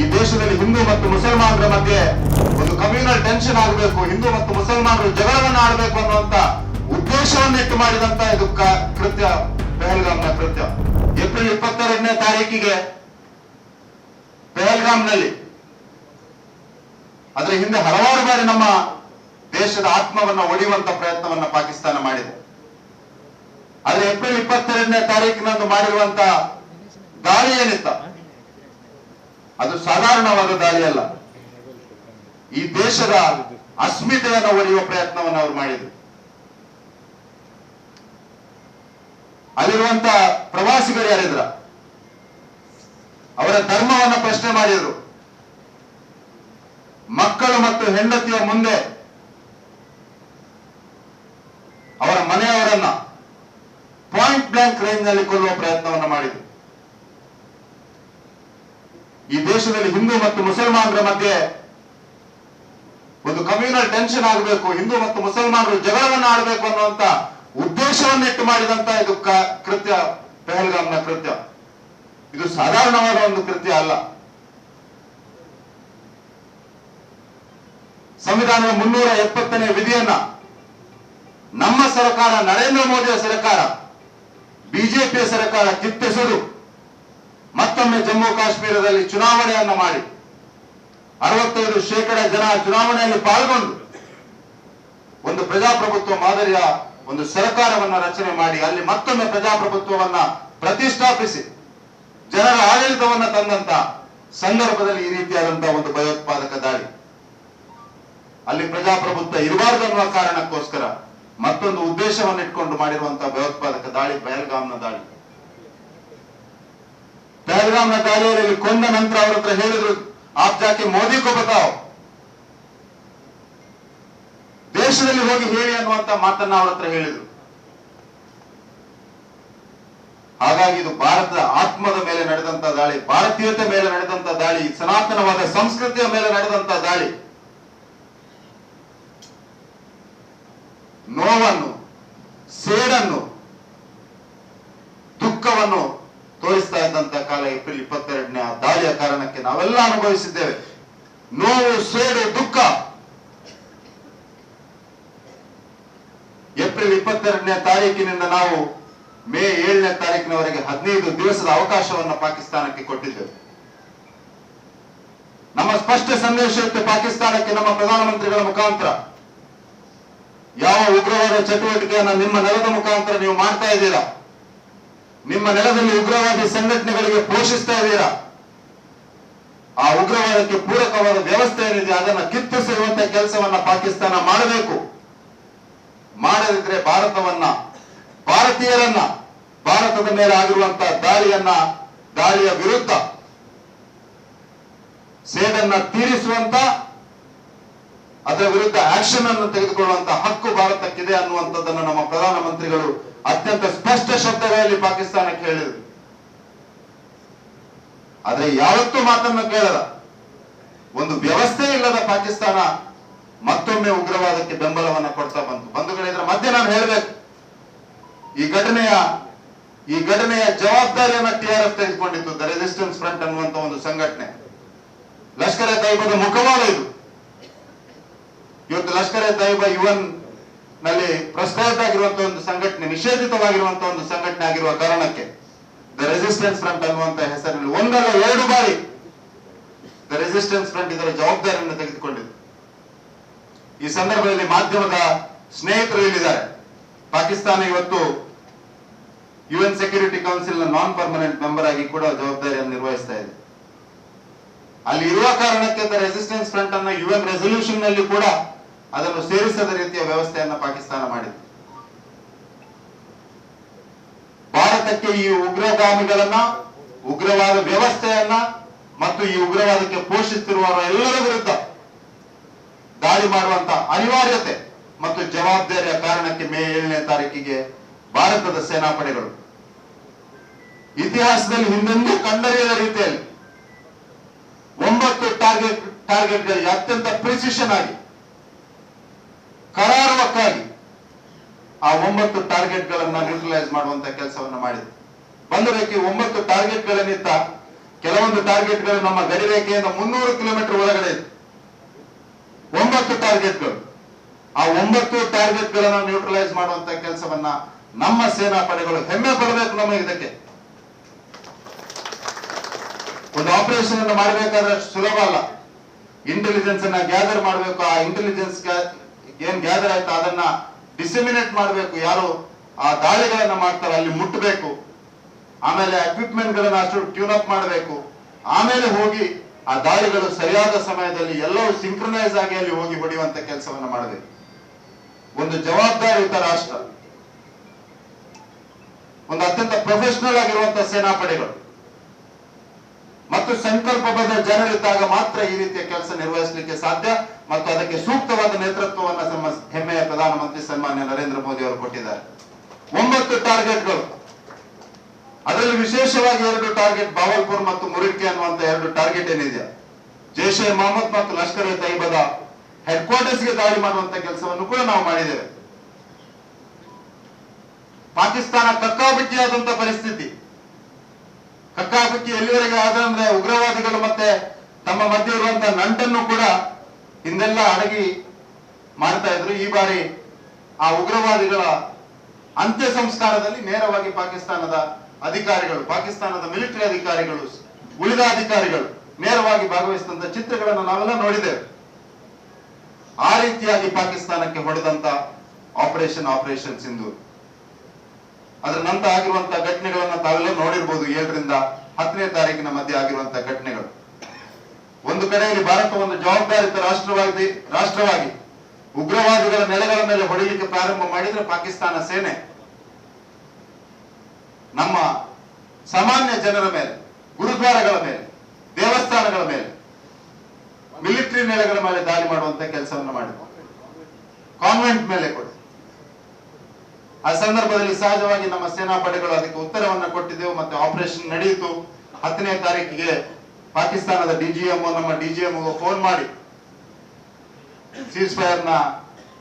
ಈ ದೇಶದಲ್ಲಿ ಹಿಂದೂ ಮತ್ತು ಮುಸಲ್ಮಾನರ ಮಧ್ಯೆ ಒಂದು ಕಮ್ಯುನಲ್ ಟೆನ್ಷನ್ ಆಗಬೇಕು, ಹಿಂದೂ ಮತ್ತು ಮುಸಲ್ಮಾನರು ಜಗಳವನ್ನು ಆಡಬೇಕು ಅನ್ನುವಂತ ಉದ್ದೇಶವನ್ನಿಟ್ಟು ಮಾಡಿದಂತ ಇದು ಕೃತ್ಯ, ಪೆಹಲ್ಗಾಮ್ನ ಕೃತ್ಯ. ಏಪ್ರಿಲ್ ಇಪ್ಪತ್ತೆರಡನೇ ತಾರೀಕಿಗೆ ಪೆಹಲ್ಗಾಮ್ನಲ್ಲಿ, ಅದರ ಹಿಂದೆ ಹಲವಾರು ಬಾರಿ ನಮ್ಮ ದೇಶದ ಆತ್ಮವನ್ನ ಒಡೆಯುವಂತ ಪ್ರಯತ್ನವನ್ನ ಪಾಕಿಸ್ತಾನ ಮಾಡಿದೆ. ಆದ್ರೆ ಏಪ್ರಿಲ್ ಇಪ್ಪತ್ತೆರಡನೇ ತಾರೀಕಿನಂದು ಮಾಡಿರುವಂತ ದಾಳಿ ಏನಿತ್ತ? ಅದು ಸಾಧಾರಣವಾದ ದಾಳಿ ಅಲ್ಲ. ಈ ದೇಶದ ಅಸ್ಮಿತೆಯನ್ನು ಒಡೆಯುವ ಪ್ರಯತ್ನವನ್ನು ಅವರು ಮಾಡಿದರು. ಅಲ್ಲಿರುವಂತ ಪ್ರವಾಸಿಗರು ಯಾರಿದ್ರ? ಅವರ ಧರ್ಮವನ್ನು ಪ್ರಶ್ನೆ ಮಾಡಿದರು. ಮಕ್ಕಳು ಮತ್ತು ಹೆಂಡತಿಯ ಮುಂದೆ ಅವರ ಮನೆಯವರನ್ನ ಪಾಯಿಂಟ್ ಬ್ಲಾಂಕ್ ರೇಂಜ್ನಲ್ಲಿ ಕೊಲ್ಲುವ ಪ್ರಯತ್ನವನ್ನು ಮಾಡಿದರು. ಈ ದೇಶದಲ್ಲಿ ಹಿಂದೂ ಮತ್ತು ಮುಸಲ್ಮಾನರ ಮಧ್ಯೆ ಒಂದು ಕಮ್ಯುನಲ್ ಟೆನ್ಷನ್ ಆಗಬೇಕು, ಹಿಂದೂ ಮತ್ತು ಮುಸಲ್ಮಾನರು ಜಗಳವನ್ನು ಆಡಬೇಕು ಅನ್ನುವಂತ ಉದ್ದೇಶವನ್ನಿಟ್ಟು ಮಾಡಿದಂತ ಇದು ಕೃತ್ಯ, ಪೆಹಲ್ಗಾಮ್ನ ಕೃತ್ಯ. ಇದು ಸಾಧಾರಣವಾದ ಒಂದು ಕೃತ್ಯ ಅಲ್ಲ. ಸಂವಿಧಾನದ ಮುನ್ನೂರ ಎಪ್ಪತ್ತನೇ ವಿಧಿಯನ್ನ ನಮ್ಮ ಸರ್ಕಾರ, ನರೇಂದ್ರ ಮೋದಿಯ ಸರ್ಕಾರ, ಬಿಜೆಪಿಯ ಸರ್ಕಾರ ಕಿತ್ತೆಸೆದು ಮತ್ತೊಮ್ಮೆ ಜಮ್ಮು ಕಾಶ್ಮೀರದಲ್ಲಿ ಚುನಾವಣೆಯನ್ನು ಮಾಡಿ. ಅರವತ್ತೈದು ಶೇಕಡ ಜನ ಚುನಾವಣೆಯಲ್ಲಿ ಪಾಲ್ಗೊಂಡು ಒಂದು ಪ್ರಜಾಪ್ರಭುತ್ವ ಮಾದರಿಯ ಒಂದು ಸರ್ಕಾರವನ್ನು ರಚನೆ ಮಾಡಿ ಅಲ್ಲಿ ಮತ್ತೊಮ್ಮೆ ಪ್ರಜಾಪ್ರಭುತ್ವವನ್ನ ಪ್ರತಿಷ್ಠಾಪಿಸಿ, ಜನರ ಆಡಳಿತವನ್ನ ತಂದಂತ ಸಂದರ್ಭದಲ್ಲಿ ಈ ರೀತಿಯಾದಂತಹ ಒಂದು ಭಯೋತ್ಪಾದಕ ದಾಳಿ. ಅಲ್ಲಿ ಪ್ರಜಾಪ್ರಭುತ್ವ ಇರಬಾರದು ಅನ್ನುವ ಕಾರಣಕ್ಕೋಸ್ಕರ ಮತ್ತೊಂದು ಉದ್ದೇಶವನ್ನು ಇಟ್ಕೊಂಡು ಮಾಡಿರುವಂತಹ ಭಯೋತ್ಪಾದಕ ದಾಳಿ, ಬಯಲ್ಗಾಮ್ನ ದಾಳಿ. ಪಹಲ್ಗಾಮ್ನ ದಾಳಿಯಲ್ಲಿ ಕೊಂದ ನಂತರ ಅವ್ರ ಹತ್ರ ಹೇಳಿದ್ರು, ಆಪ್ ಜಾಕೆ ಮೋದಿ ಕೋ ಬತಾವ್. ದೇಶದಲ್ಲಿ ಹೋಗಿ ಹೇಳಿ ಅನ್ನುವಂತ ಮಾತನ್ನ ಅವ್ರ ಹತ್ರ ಹೇಳಿದ್ರು. ಹಾಗಾಗಿ ಇದು ಭಾರತದ ಆತ್ಮದ ಮೇಲೆ ನಡೆದಂತ ದಾಳಿ, ಭಾರತೀಯತೆ ಮೇಲೆ ನಡೆದಂತ ದಾಳಿ, ಸನಾತನವಾದ ಸಂಸ್ಕೃತಿಯ ಮೇಲೆ ನಡೆದಂತ ದಾಳಿ. ನೋವನ್ನು, ಸೇಡನ್ನು ದುಃಖವನ್ನು ತೋರಿಸ್ತಾ ಇದ್ದಂತ ಕಾಲ ಏಪ್ರಿಲ್ ಇಪ್ಪತ್ತೆರಡನೇ ಆ ದಾಳಿಯ ಕಾರಣಕ್ಕೆ ನಾವೆಲ್ಲ ಅನುಭವಿಸಿದ್ದೇವೆ. ನೋವು, ಸೇಡು, ದುಃಖ. ಏಪ್ರಿಲ್ ಇಪ್ಪತ್ತೆರಡನೇ ತಾರೀಕಿನಿಂದ ನಾವು ಮೇ ಏಳನೇ ತಾರೀಕಿನವರೆಗೆ ಹದಿನೈದು ದಿವಸದ ಅವಕಾಶವನ್ನ ಪಾಕಿಸ್ತಾನಕ್ಕೆ ಕೊಟ್ಟಿದ್ದೇವೆ. ನಮ್ಮ ಸ್ಪಷ್ಟ ಸಂದೇಶ ಪಾಕಿಸ್ತಾನಕ್ಕೆ ನಮ್ಮ ಪ್ರಧಾನಮಂತ್ರಿಗಳ ಮುಖಾಂತರ. ಯಾವ ಉಗ್ರವಾದ ಚಟುವಟಿಕೆಯನ್ನು ನಿಮ್ಮ ನೆಲದ ಮುಖಾಂತರ ನೀವು ಮಾಡ್ತಾ ಇದ್ದೀರಾ? ನಿಮ್ಮ ನೆಲದಲ್ಲಿ ಉಗ್ರವಾದಿ ಸಂಘಟನೆಗಳಿಗೆ ಪೋಷಿಸ್ತಾ ಇದ್ದೀರಾ? ಆ ಉಗ್ರವಾದಕ್ಕೆ ಪೂರಕವಾದ ವ್ಯವಸ್ಥೆ ಏನಿದೆ, ಅದನ್ನು ಕಿತ್ತಿಸುವಂತ ಕೆಲಸವನ್ನ ಪಾಕಿಸ್ತಾನ ಮಾಡಬೇಕು. ಮಾಡದಿದ್ರೆ ಭಾರತವನ್ನ, ಭಾರತೀಯರನ್ನ, ಭಾರತದ ಮೇಲೆ ಆಗಿರುವಂತಹ ದಾಳಿಯನ್ನ, ದಾಳಿಯ ವಿರುದ್ಧ ಸೇಡನ್ನ ತೀರಿಸುವಂತ, ಅದರ ವಿರುದ್ಧ ಆಕ್ಷನ್ ಅನ್ನು ತೆಗೆದುಕೊಳ್ಳುವಂತ ಹಕ್ಕು ಭಾರತಕ್ಕಿದೆ ಅನ್ನುವಂಥದ್ದನ್ನು ನಮ್ಮ ಪ್ರಧಾನಮಂತ್ರಿಗಳು ಅತ್ಯಂತ ಸ್ಪಷ್ಟ ಶಬ್ದಗಳಲ್ಲಿ ಪಾಕಿಸ್ತಾನಕ್ಕೆ ಹೇಳಿದರು. ಆದ್ರೆ ಯಾವತ್ತೂ ಮಾತನ್ನು ಕೇಳಲ್ಲ. ಒಂದು ವ್ಯವಸ್ಥೆ ಇಲ್ಲದ ಪಾಕಿಸ್ತಾನ ಮತ್ತೊಮ್ಮೆ ಉಗ್ರವಾದಕ್ಕೆ ಬೆಂಬಲವನ್ನ ಕೊಡ್ತಾ ಬಂತು. ಬಂಧುಗಳಿದ್ರೆ ಮಧ್ಯೆ ನಾನು ಹೇಳಬೇಕು. ಈ ಘಟನೆಯ ಈ ಘಟನೆಯ ಜವಾಬ್ದಾರಿಯನ್ನ ಟಿಆರ್ಎಫ್ ತೆಗೆದುಕೊಂಡಿತ್ತು. ದ ರೆಸಿಸ್ಟೆನ್ಸ್ ಫ್ರಂಟ್ ಅನ್ನುವಂತ ಒಂದು ಸಂಘಟನೆ. ಲಷ್ಕರ್ ಎ ತೈಬದ ಮುಖವಾದ ಇದು. ಇವತ್ತು ಲಷ್ಕರ್ ಎ ತೈಬ ಯುವನ್ನಲ್ಲಿ ಪ್ರಸ್ತಾವಿತ ಆಗಿರುವಂತಹ ಒಂದು ಸಂಘಟನೆ ನಿಷೇಧಿತವಾಗಿರುವಂತಹ ಒಂದು ಸಂಘಟನೆ ಆಗಿರುವ ಕಾರಣಕ್ಕೆ. ದ ರೆಸಿಸ್ಟೆನ್ಸ್ ಫ್ರಂಟ್ ಅನ್ನುವಂತ ಹೆಸರಿನಲ್ಲಿ ಒಂದಲ್ಲ ಎರಡು ಬಾರಿ. ದ ರೆಸಿಸ್ಟೆನ್ಸ್ ಫ್ರಂಟ್ ಇದರ ಜವಾಬ್ದಾರಿಯನ್ನು ತೆಗೆದುಕೊಂಡಿದೆ. ಈ ಸಂದರ್ಭದಲ್ಲಿ ಮಾಧ್ಯಮದ ಸ್ನೇಹಿತರು ಹೇಳಿದ್ದಾರೆ ಪಾಕಿಸ್ತಾನ ಇವತ್ತು ಯುಎನ್ ಸೆಕ್ಯೂರಿಟಿ ಕೌನ್ಸಿಲ್ನ ನಾನ್ ಪರ್ಮನೆಂಟ್ ಮೆಂಬರ್ ಆಗಿ ಕೂಡ ಜವಾಬ್ದಾರಿಯನ್ನು ನಿರ್ವಹಿಸ್ತಾ ಇದೆ. ಅಲ್ಲಿ ಇರುವ ಕಾರಣಕ್ಕೆ ದ ರೆಸಿಸ್ಟೆನ್ಸ್ ಫ್ರಂಟ್ ಅನ್ನ ಯುಎನ್ ರೆಸೊಲ್ಯೂಷನ್ನಲ್ಲಿ ಕೂಡ ಅದನ್ನು ಸೇರಿಸದ ರೀತಿಯ ವ್ಯವಸ್ಥೆಯನ್ನು ಪಾಕಿಸ್ತಾನ ಮಾಡಿದೆ. ಭಾರತಕ್ಕೆ ಈ ಉಗ್ರಗಾಮಿಗಳನ್ನ, ಉಗ್ರವಾದ ವ್ಯವಸ್ಥೆಯನ್ನ ಮತ್ತು ಈ ಉಗ್ರವಾದಕ್ಕೆ ಪೋಷಿಸುತ್ತಿರುವವರ ಎಲ್ಲರ ವಿರುದ್ಧ ದಾಳಿ ಮಾಡುವಂತ ಅನಿವಾರ್ಯತೆ ಮತ್ತು ಜವಾಬ್ದಾರಿಯ ಕಾರಣಕ್ಕೆ ಮೇ ಏಳನೇ ತಾರೀಕಿಗೆ ಭಾರತದ ಸೇನಾಪಡೆಗಳು. ಇತಿಹಾಸದಲ್ಲಿ ಹಿಂದೆಂದೂ ಕಂಡರಿಯದ ರೀತಿಯಲ್ಲಿ ಒಂಬತ್ತು ಟಾರ್ಗೆಟ್ ಟಾರ್ಗೆಟ್ಗಳಿಗೆ ಅತ್ಯಂತ ಪ್ರಿಸಿಷನ್ ಆಗಿ, ಕರಾರುವಕ್ಕಾಗಿ ಆ ಒಂಬತ್ತು ಟಾರ್ಗೆಟ್ ಗಳನ್ನ ನ್ಯೂಟ್ರಲೈಸ್ ಮಾಡುವಂತ ಕೆಲಸವನ್ನ ಮಾಡಿದೆ ಬಂದಬೇಕು ಒಂಬತ್ತು ಟಾರ್ಗೆಟ್ ಗಳನ್ನಿತ್ತ ಕೆಲವೊಂದು ಟಾರ್ಗೆಟ್ಗಳು ನಮ್ಮ ಗಡಿ ರೇಖೆಯಿಂದ ಮುನ್ನೂರು ಕಿಲೋಮೀಟರ್ ಒಳಗಡೆ ಇದೆ ಒಂಬತ್ತು ಟಾರ್ಗೆಟ್ಗಳು ಆ ಒಂಬತ್ತು ಟಾರ್ಗೆಟ್ಗಳನ್ನ ನ್ಯೂಟ್ರಲೈಸ್ ಮಾಡುವಂತ ಕೆಲಸವನ್ನ ನಮ್ಮ ಸೇನಾ ಪಡೆಗಳು ಹೆಮ್ಮೆ ಪಡಬೇಕು ನಮಗೆ ಇದಕ್ಕೆ. ಒಂದು ಆಪರೇಷನ್ ಅನ್ನು ಮಾಡಬೇಕಾದ್ರೆ ಸುಲಭ ಅಲ್ಲ. ಇಂಟೆಲಿಜೆನ್ಸ್ ಅನ್ನ ಗ್ಯಾದರ್ ಮಾಡಬೇಕು. ಆ ಇಂಟೆಲಿಜೆನ್ಸ್ ಏನ್ ಗ್ಯಾದರ್ ಆಯ್ತು ಅದನ್ನ ಡಿಸಿಮಿನೇಟ್ ಮಾಡಬೇಕು. ಯಾರು ಆ ದಾಳಿಗಳನ್ನ ಮಾಡ್ತಾರೆ, ಅಲ್ಲಿ ಮುಟ್ಟಬೇಕು ಆಮೇಲೆ ಎಕ್ವಿಪ್ಮೆಂಟ್ ಗಳನ್ನ ಅಷ್ಟು ಟ್ಯೂನ್ ಅಪ್ ಮಾಡಬೇಕು. ಆಮೇಲೆ ಹೋಗಿ ಆ ದಾಳಿಗಳು ಸರಿಯಾದ ಸಮಯದಲ್ಲಿ ಎಲ್ಲವೂ ಸಿಂಕ್ರನೈಸ್ ಆಗಿ ಅಲ್ಲಿ ಹೋಗಿ ಹೊಡೆಯುವಂತ ಕೆಲಸವನ್ನ ಮಾಡಬೇಕು ಒಂದು ಜವಾಬ್ದಾರಿಯುತ ರಾಷ್ಟ್ರ. ಒಂದು ಅತ್ಯಂತ ಪ್ರೊಫೆಷನಲ್ ಆಗಿರುವಂತಹ ಸೇನಾಪಡೆಗಳು. ಮತ್ತು ಸಂಕಲ್ಪಬದ್ಧ ಜನರಿದ್ದಾಗ ಮಾತ್ರ ಈ ರೀತಿಯ ಕೆಲಸ ನಿರ್ವಹಿಸಲಿಕ್ಕೆ ಸಾಧ್ಯ. ಮತ್ತು ಅದಕ್ಕೆ ಸೂಕ್ತವಾದ ನೇತೃತ್ವವನ್ನು ಹೆಮ್ಮೆಯ ಪ್ರಧಾನಮಂತ್ರಿ ಸನ್ಮಾನ್ಯ ನರೇಂದ್ರ ಮೋದಿ ಅವರು ಕೊಟ್ಟಿದ್ದಾರೆ. ಒಂಬತ್ತು ಟಾರ್ಗೆಟ್ಗಳು. ಅದರಲ್ಲಿ ವಿಶೇಷವಾಗಿ ಎರಡು ಟಾರ್ಗೆಟ್ ಬಾವಲ್ಪುರ್ ಮತ್ತು ಮುರಿಕೆ ಅನ್ನುವಂತ ಎರಡು ಟಾರ್ಗೆಟ್ ಏನಿದೆ? ಜೈಷ್ ಎ ಮೊಹಮ್ಮದ್ ಮತ್ತು ಲಷ್ಕರ್ ಎ ತೈಬದ ಹೆಡ್ ಕ್ವಾರ್ಟರ್ಸ್ಗೆ ದಾಳಿ ಮಾಡುವಂತ ಕೆಲಸವನ್ನು ಕೂಡ ನಾವು ಮಾಡಿದ್ದೇವೆ. ಪಾಕಿಸ್ತಾನ ಕಕ್ಕಾಬಿಕ್ಕಿಯಾದಂತ ಪರಿಸ್ಥಿತಿ. ಕಕ್ಕಾಬಿಕ್ಕಿ ಎಲ್ಲಿವರೆಗೆ ಆದ್ರೆ ಉಗ್ರವಾದಿಗಳು ಮತ್ತೆ ತಮ್ಮ ಮಧ್ಯೆ ಇರುವಂತಹ ನಂಟನ್ನು ಕೂಡ ಹಿಂದೆಲ್ಲ ಅಡಗಿ ಮಾಡ್ತಾ ಇದ್ರು. ಈ ಬಾರಿ ಆ ಉಗ್ರವಾದಿಗಳ ಅಂತ್ಯ ಸಂಸ್ಕಾರದಲ್ಲಿ ನೇರವಾಗಿ ಪಾಕಿಸ್ತಾನದ ಅಧಿಕಾರಿಗಳು, ಪಾಕಿಸ್ತಾನದ ಮಿಲಿಟರಿ ಅಧಿಕಾರಿಗಳು, ಉಳಿದ ಅಧಿಕಾರಿಗಳು ನೇರವಾಗಿ ಭಾಗವಹಿಸಿದಂತ ಚಿತ್ರಗಳನ್ನು ನಾವೆಲ್ಲ ನೋಡಿದ್ದೇವೆ. ಆ ರೀತಿಯಾಗಿ ಪಾಕಿಸ್ತಾನಕ್ಕೆ ಹೊಡೆದಂತ ಆಪರೇಷನ್ ಆಪರೇಷನ್ ಸಿಂಧು. ಅದರ ನಂತರ ಆಗಿರುವಂತಹ ಘಟನೆಗಳನ್ನ ತಾವೆಲ್ಲ ನೋಡಿರ್ಬೋದು. ಏಳರಿಂದ ಹತ್ತನೇ ತಾರೀಕಿನ ಮಧ್ಯೆ ಆಗಿರುವಂತಹ ಘಟನೆಗಳು. ಒಂದು ಕಡೆಯಲ್ಲಿ ಭಾರತ ಒಂದು ಜವಾಬ್ದಾರಿತ ರಾಷ್ಟ್ರವಾಗಿ ರಾಷ್ಟ್ರವಾಗಿ ಉಗ್ರವಾದಿಗಳ ನೆಲೆಗಳ ಮೇಲೆ ಹೊಡಿಲಿಕ್ಕೆ ಪ್ರಾರಂಭ ಮಾಡಿದ್ರೆ ಪಾಕಿಸ್ತಾನ ಸೇನೆ ನಮ್ಮ ಸಾಮಾನ್ಯ ಜನರ ಮೇಲೆ, ಗುರುದ್ವಾರಗಳ ಮೇಲೆ, ದೇವಸ್ಥಾನಗಳ ಮೇಲೆ, ಮಿಲಿಟರಿ ನೆಲೆಗಳ ಮೇಲೆ ದಾಳಿ ಮಾಡುವಂತ ಕೆಲಸವನ್ನು ಮಾಡಿದ್ರು. ಕಾನ್ವೆಂಟ್ ಮೇಲೆ ಕೂಡ ಆ ಸಂದರ್ಭದಲ್ಲಿ ಸಹಜವಾಗಿ ನಮ್ಮ ಸೇನಾ ಪಡೆಗಳು ಅದಕ್ಕೆ ಉತ್ತರವನ್ನು ಕೊಟ್ಟಿದ್ದೆವು, ಮತ್ತೆ ಆಪರೇಷನ್ ನಡೆಯಿತು. ಹತ್ತನೇ ತಾರೀಕಿಗೆ ಪಾಕಿಸ್ತಾನದ ಡಿಜಿಎಂ ನಮ್ಮ ಡಿಜಿಎಂ ಫೋನ್ ಮಾಡಿ. ಸೀಸ್ ಫೈರ್ನ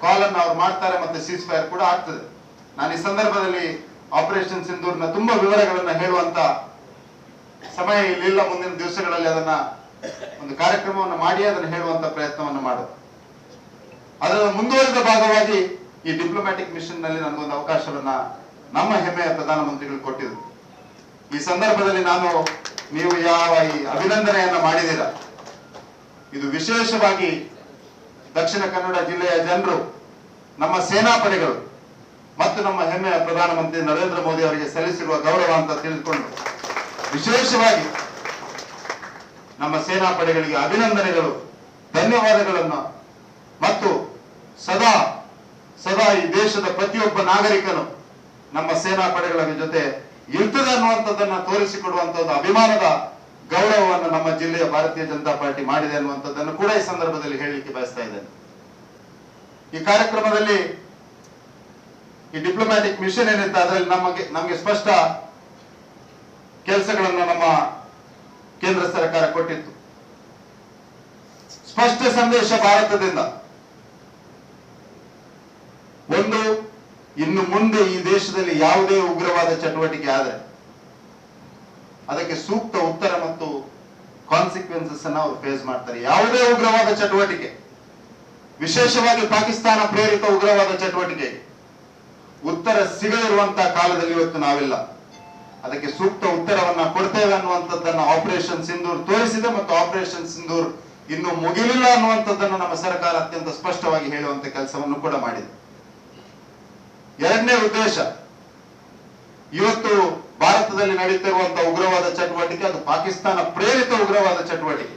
ಕಾಲ್ ಅನ್ನು ಅವ್ರು ಮಾಡ್ತಾರೆ ಮತ್ತೆ ಸೀಸ್ ಫೈರ್ ಕೂಡ ಆಗ್ತದೆ. ನಾನು ಈ ಸಂದರ್ಭದಲ್ಲಿ ಆಪರೇಷನ್ ಸಿಂಧೂರ್ನ ತುಂಬಾ ವಿವರಗಳನ್ನ ಹೇಳುವಂತ ಸಮಯ ಇಲ್ಲಿಲ್ಲ, ಮುಂದಿನ ದಿವಸಗಳಲ್ಲಿ ಅದನ್ನ ಒಂದು ಕಾರ್ಯಕ್ರಮವನ್ನು ಮಾಡಿ, ಅದನ್ನು ಹೇಳುವಂತ ಪ್ರಯತ್ನವನ್ನು ಮಾಡುದು. ಅದರ ಮುಂದುವರಿದ ಭಾಗವಾಗಿ ಈ ಡಿಪ್ಲೊಮ್ಯಾಟಿಕ್ ಮಿಷನ್ನಲ್ಲಿ ನನಗೊಂದು ಅವಕಾಶವನ್ನ ನಮ್ಮ ಹೆಮ್ಮೆಯ ಪ್ರಧಾನಮಂತ್ರಿಗಳು ಕೊಟ್ಟಿದ್ರು. ಈ ಸಂದರ್ಭದಲ್ಲಿ ನಾನು ನೀವು ಯಾವ ಈ ಅಭಿನಂದನೆಯನ್ನ ಮಾಡಿದಿರ ಇದು ವಿಶೇಷವಾಗಿ ದಕ್ಷಿಣ ಕನ್ನಡ ಜಿಲ್ಲೆಯ ಜನರು, ನಮ್ಮ ಸೇನಾಪಡೆಗಳು ಮತ್ತು ನಮ್ಮ ಹೆಮ್ಮೆಯ ಪ್ರಧಾನಮಂತ್ರಿ ನರೇಂದ್ರ ಮೋದಿ ಅವರಿಗೆ ಸಲ್ಲಿಸಿರುವ ಗೌರವ ಅಂತ ತಿಳಿದುಕೊಂಡು ವಿಶೇಷವಾಗಿ ನಮ್ಮ ಸೇನಾಪಡೆಗಳಿಗೆ ಅಭಿನಂದನೆಗಳು, ಧನ್ಯವಾದಗಳನ್ನು ಮತ್ತು ಸದಾ ಸದಾ ಈ ದೇಶದ ಪ್ರತಿಯೊಬ್ಬ ನಾಗರಿಕನು ನಮ್ಮ ಸೇನಾ ಪಡೆಗಳ ಜೊತೆ ಇರ್ತದೆ ಅನ್ನುವಂಥದ್ದನ್ನ ತೋರಿಸಿಕೊಡುವಂತ ಒಂದು ಅಭಿಮಾನದ ಗೌರವವನ್ನು ನಮ್ಮ ಜಿಲ್ಲೆಯ ಭಾರತೀಯ ಜನತಾ ಪಾರ್ಟಿ ಮಾಡಿದೆ ಅನ್ನುವಂಥದ್ದನ್ನು ಕೂಡ ಈ ಸಂದರ್ಭದಲ್ಲಿ ಹೇಳಲಿಕ್ಕೆ ಬಯಸ್ತಾ ಇದ್ದೇನೆ. ಈ ಕಾರ್ಯಕ್ರಮದಲ್ಲಿ ಈ ಡಿಪ್ಲೊಮ್ಯಾಟಿಕ್ ಮಿಷನ್ ಏನಿತ್ತು ಅದರಲ್ಲಿ ನಮಗೆ ನಮಗೆ ಸ್ಪಷ್ಟ ಕೆಲಸಗಳನ್ನು ನಮ್ಮ ಕೇಂದ್ರ ಸರ್ಕಾರ ಕೊಟ್ಟಿತ್ತು. ಸ್ಪಷ್ಟ ಸಂದೇಶ ಭಾರತದಿಂದ. ಒಂದು ಇನ್ನು ಮುಂದೆ ಈ ದೇಶದಲ್ಲಿ ಯಾವುದೇ ಉಗ್ರವಾದ ಚಟುವಟಿಕೆ ಆದರೆ ಅದಕ್ಕೆ ಸೂಕ್ತ ಉತ್ತರ ಮತ್ತು ಕಾನ್ಸಿಕ್ವೆನ್ಸಸ್ ಅನ್ನ ಅವರು ಫೇಸ್ ಮಾಡ್ತಾರೆ. ಯಾವುದೇ ಉಗ್ರವಾದ ಚಟುವಟಿಕೆ, ವಿಶೇಷವಾಗಿ ಪಾಕಿಸ್ತಾನ ಪ್ರೇರಿತ ಉಗ್ರವಾದ ಚಟುವಟಿಕೆ, ಉತ್ತರ ಸಿಗದಿರುವಂತಹ ಕಾಲದಲ್ಲಿ ಇವತ್ತು ನಾವಿಲ್ಲ. ಅದಕ್ಕೆ ಸೂಕ್ತ ಉತ್ತರವನ್ನ ಕೊಡ್ತೇವೆ ಅನ್ನುವಂಥದ್ದನ್ನ ಆಪರೇಷನ್ ಸಿಂಧೂರ್ ತೋರಿಸಿದೆ ಮತ್ತು ಆಪರೇಷನ್ ಸಿಂಧೂರ್ ಇನ್ನು ಮುಗಿಲಿಲ್ಲ ಅನ್ನುವಂಥದ್ದನ್ನು ನಮ್ಮ ಸರ್ಕಾರ ಅತ್ಯಂತ ಸ್ಪಷ್ಟವಾಗಿ ಹೇಳುವಂತ ಕೆಲಸವನ್ನು ಕೂಡ ಮಾಡಿದೆ. ಎರಡನೇ ಉದ್ದೇಶ, ಇವತ್ತು ಭಾರತದಲ್ಲಿ ನಡೀತಿರುವಂತಹ ಉಗ್ರವಾದ ಚಟುವಟಿಕೆ ಅದು ಪಾಕಿಸ್ತಾನ ಪ್ರೇರಿತ ಉಗ್ರವಾದ ಚಟುವಟಿಕೆ.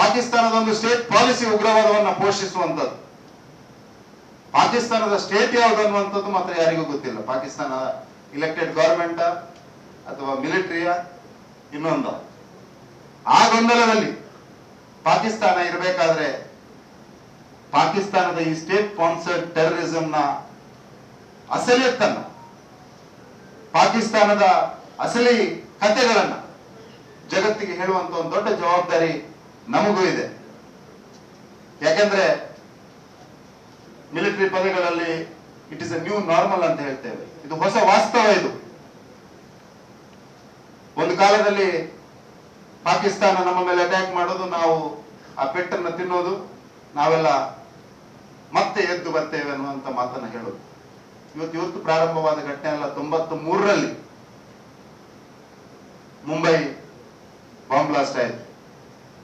ಪಾಕಿಸ್ತಾನದ ಒಂದು ಸ್ಟೇಟ್ ಪಾಲಿಸಿ ಉಗ್ರವಾದವನ್ನ ಪೋಷಿಸುವಂತದ್ದು ಪಾಕಿಸ್ತಾನದ ಸ್ಟೇಟ್ ಯಾವುದು ಅನ್ನುವಂಥದ್ದು ಮಾತ್ರ ಯಾರಿಗೂ ಗೊತ್ತಿಲ್ಲ. ಪಾಕಿಸ್ತಾನ ಇಲೆಕ್ಟೆಡ್ ಗವರ್ಮೆಂಟ್ ಅಥವಾ ಮಿಲಿಟರಿಯ ಇನ್ನೊಂದು. ಆ ಗೊಂದಲದಲ್ಲಿ ಪಾಕಿಸ್ತಾನ ಇರಬೇಕಾದ್ರೆ ಪಾಕಿಸ್ತಾನದ ಈ ಸ್ಟೇಟ್ ಸ್ಪಾನ್ಸರ್ಡ್ ಟೆರರಿಸಂನ ಅಸಲಿಯತ್ತನ್ನ, ಪಾಕಿಸ್ತಾನದ ಅಸಲಿ ಕಥೆಗಳನ್ನ ಜಗತ್ತಿಗೆ ಹೇಳುವಂತ ಒಂದು ದೊಡ್ಡ ಜವಾಬ್ದಾರಿ ನಮಗೂ ಇದೆ. ಯಾಕಂದ್ರೆ ಮಿಲಿಟರಿ ಪದಗಳಲ್ಲಿ it is a new normal ಅಂತ ಹೇಳ್ತೇವೆ. ಇದು ಹೊಸ ವಾಸ್ತವ ಇದು. ಒಂದು ಕಾಲದಲ್ಲಿ ಪಾಕಿಸ್ತಾನ ನಮ್ಮ ಮೇಲೆ ಅಟ್ಯಾಕ್ ಮಾಡೋದು, ನಾವು ಆ ಪೆಟ್ಟನ್ನು ತಿನ್ನೋದು, ನಾವೆಲ್ಲ ಮತ್ತೆ ಎದ್ದು ಬರ್ತೇವೆ ಅನ್ನುವಂತ ಮಾತನ್ನು ಹೇಳೋದು. ಇವತ್ತು ಇವತ್ತು ಪ್ರಾರಂಭವಾದ ಘಟನೆ ಅಲ್ಲ ತೊಂಬತ್ತು ಮೂರರಲ್ಲಿ ಮುಂಬೈ ಬಾಂಬ್ ಬ್ಲಾಸ್ಟ್ ಆಯ್ತು.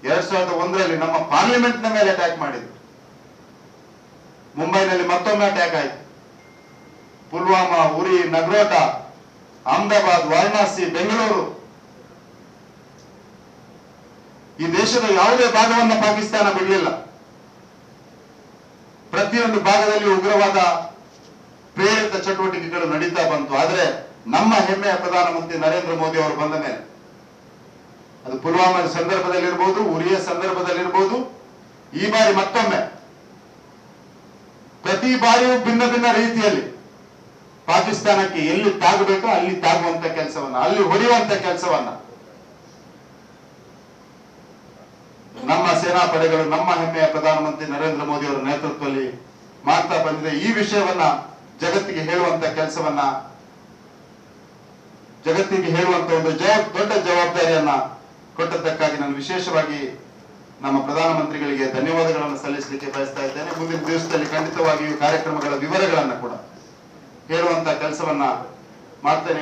ಎರಡ್ ಸಾವಿರದ ಒಂದರಲ್ಲಿ ನಮ್ಮ ಪಾರ್ಲಿಮೆಂಟ್ನ ಮೇಲೆ ಅಟ್ಯಾಕ್ ಮಾಡಿದ್ರು. ಮುಂಬೈನಲ್ಲಿ ಮತ್ತೊಮ್ಮೆ ಅಟ್ಯಾಕ್ ಆಯ್ತು. ಪುಲ್ವಾಮಾ, ಉರಿ, ನಗ್ರೋಟ, ಅಹಮದಾಬಾದ್, ವಾರಣಾಸಿ, ಬೆಂಗಳೂರು. ಈ ದೇಶದ ಯಾವುದೇ ಭಾಗವನ್ನು ಪಾಕಿಸ್ತಾನ ಬಿಡಲಿಲ್ಲ. ಪ್ರತಿಯೊಂದು ಭಾಗದಲ್ಲಿ ಉಗ್ರವಾದ ಪ್ರೇರಿತ ಚಟುವಟಿಕೆಗಳು ನಡೀತಾ ಬಂತು. ಆದ್ರೆ ನಮ್ಮ ಹೆಮ್ಮೆಯ ಪ್ರಧಾನಮಂತ್ರಿ ನರೇಂದ್ರ ಮೋದಿ ಅವರು ಬಂದ ಮೇಲೆ ಅದು ಪುಲ್ವಾಮಾ ಸಂದರ್ಭದಲ್ಲಿರ್ಬೋದು, ಉರಿಯ ಸಂದರ್ಭದಲ್ಲಿರ್ಬೋದು, ಈ ಬಾರಿ ಮತ್ತೊಮ್ಮೆ ಪ್ರತಿ ಬಾರಿಯೂ ಭಿನ್ನ ಭಿನ್ನ ರೀತಿಯಲ್ಲಿ ಪಾಕಿಸ್ತಾನಕ್ಕೆ ಎಲ್ಲಿ ತಾಗಬೇಕೋ ಅಲ್ಲಿ ತಾಗುವಂತ ಕೆಲಸವನ್ನ, ಅಲ್ಲಿ ಹೊಡೆಯುವಂತ ಕೆಲಸವನ್ನ ನಮ್ಮ ಸೇನಾ ಪಡೆಗಳು, ನಮ್ಮ ಹೆಮ್ಮೆಯ ಪ್ರಧಾನಮಂತ್ರಿ ನರೇಂದ್ರ ಮೋದಿ ಅವರ ನೇತೃತ್ವದಲ್ಲಿ ಮಾಡ್ತಾ ಬಂದಿದೆ. ಈ ವಿಷಯವನ್ನ ಜಗತ್ತಿಗೆ ಹೇಳುವಂತ ಕೆಲಸವನ್ನ, ಜಗತ್ತಿಗೆ ಹೇಳುವಂತ ಒಂದು ದೊಡ್ಡ ಜವಾಬ್ದಾರಿಯನ್ನ ಕೊಟ್ಟದ್ದಕ್ಕಾಗಿ ನಾನು ವಿಶೇಷವಾಗಿ ನಮ್ಮ ಪ್ರಧಾನಮಂತ್ರಿಗಳಿಗೆ ಧನ್ಯವಾದಗಳನ್ನು ಸಲ್ಲಿಸಲಿಕ್ಕೆ ಬಯಸ್ತಾ ಇದ್ದೇನೆ. ಮುಂದಿನ ದಿವಸದಲ್ಲಿ ಖಂಡಿತವಾಗಿಯೂ ಕಾರ್ಯಕ್ರಮಗಳ ವಿವರಗಳನ್ನು ಕೂಡ ಹೇಳುವಂತ ಕೆಲಸವನ್ನ ಮಾಡ್ತೇನೆ.